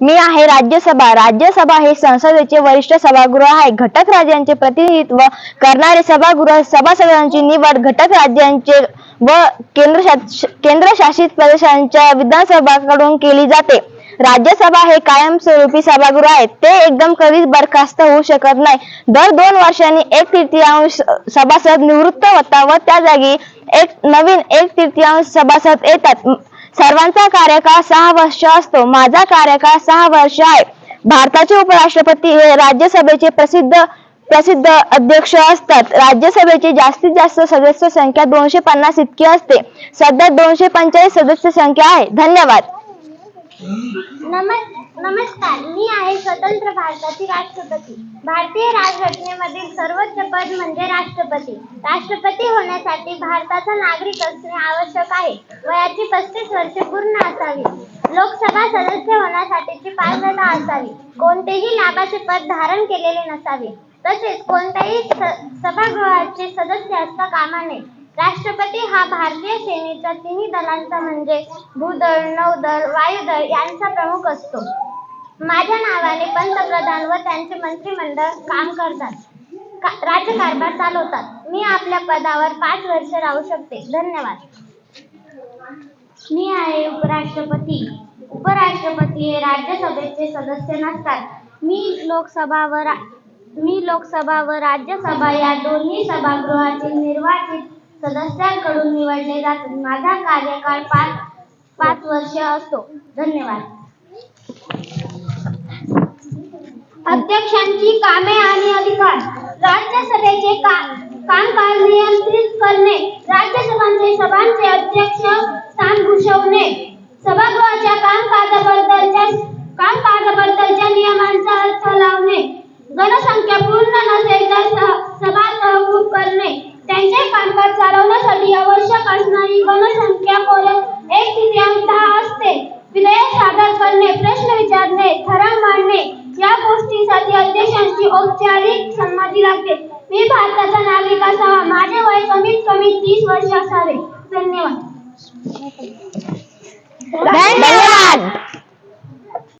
मी आहे राज्यसभा. राज्यसभा हे संसदेचे वरिष्ठ सभागृह आहे. घटक राज्यांचे प्रतिनिधित्व करणारे सभागृह सभासदांची निवड घटक राज्यांचे व केंद्र केंद्रशासित प्रदेशांच्या विधानसभाकडून केली जाते. राज्यसभा हे कायमस्वरूपी सभागृह आहे. ते एकदम कधीच बरखास्त होऊ शकत नाही. दर दोन वर्षांनी एक तृतीयांश सभासद निवृत्त होता व त्या जागी एक नवीन एक तृतीयांश सभासद येतात. सर्वांचा कार्यकाळ सहा वर्ष असतो. माझा कार्यकाळ सहा वर्ष आहे. भारताचे उपराष्ट्रपती हे राज्यसभेचे प्रसिद्ध प्रसिद्ध अध्यक्ष असतात. राज्यसभेची जास्तीत जास्त सदस्य संख्या दोनशे पन्नास इतकी असते. सध्या दोनशे पंचेचाळीस सदस्य संख्या आहे. धन्यवाद. नमस् नमस्कार मी आहे स्वतंत्र भारताची राष्ट्रपती. भारतीय राजघटनेमधील सर्वोच्च पद म्हणजे राष्ट्रपती. राष्ट्रपती होण्यासाठी भारताचा नागरिक असणे आवश्यक आहे. वयाची पस्तीस वर्षे पूर्ण असावी लोकसभा सदस्य होण्यासाठीची पात्रता असावी. कोणतेही लाभाचे पद धारण केलेले नसावे. तसेच कोणत्याही स- सभागृहाचे सदस्य असता कामा नये. राष्ट्रपती हा भारतीय सेनेच्या तिन्ही दलांचा म्हणजे भूदल नौदल वायुदल यांचा प्रमुख असतो. माझ्या नावाने पंतप्रधान व त्यांचे मंत्रिमंडळ काम करतात. का- राज्यकारभार चालवतात. मी आपल्या पदावर पाच वर्ष राहू शकते. धन्यवाद. मी आहे उपराष्ट्रपती. उपराष्ट्रपती हे राज्यसभेचे सदस्य नसतात. मी लोकसभा व रा- मी लोकसभा व राज्यसभा या दोन्ही सभागृहाचे निर्वाचित सदस्यांकडून निवडले जातात. माझा कार्यकाळ पाच पाच वर्ष असतो. धन्यवाद. अध्यक्षांची कामे आणि अधिकार. राज्यसभेचे का कामकाज नियंत्रित त्यांचे कामकाज चालवण्यासाठी आवश्यक असणारी गणसंख्या कोरल एक तृतीयांश दहा असते. विधेयक सादर करणे प्रश्न विचारणे ठराव मांडणे या गोष्टींसाठी अध्यक्षांची औपचारिक संमती लागते. मी भारताचा नागरिक असावा. माझे वय कमीत कमी तीस वर्ष असावे. धन्यवाद. धन्यवाद.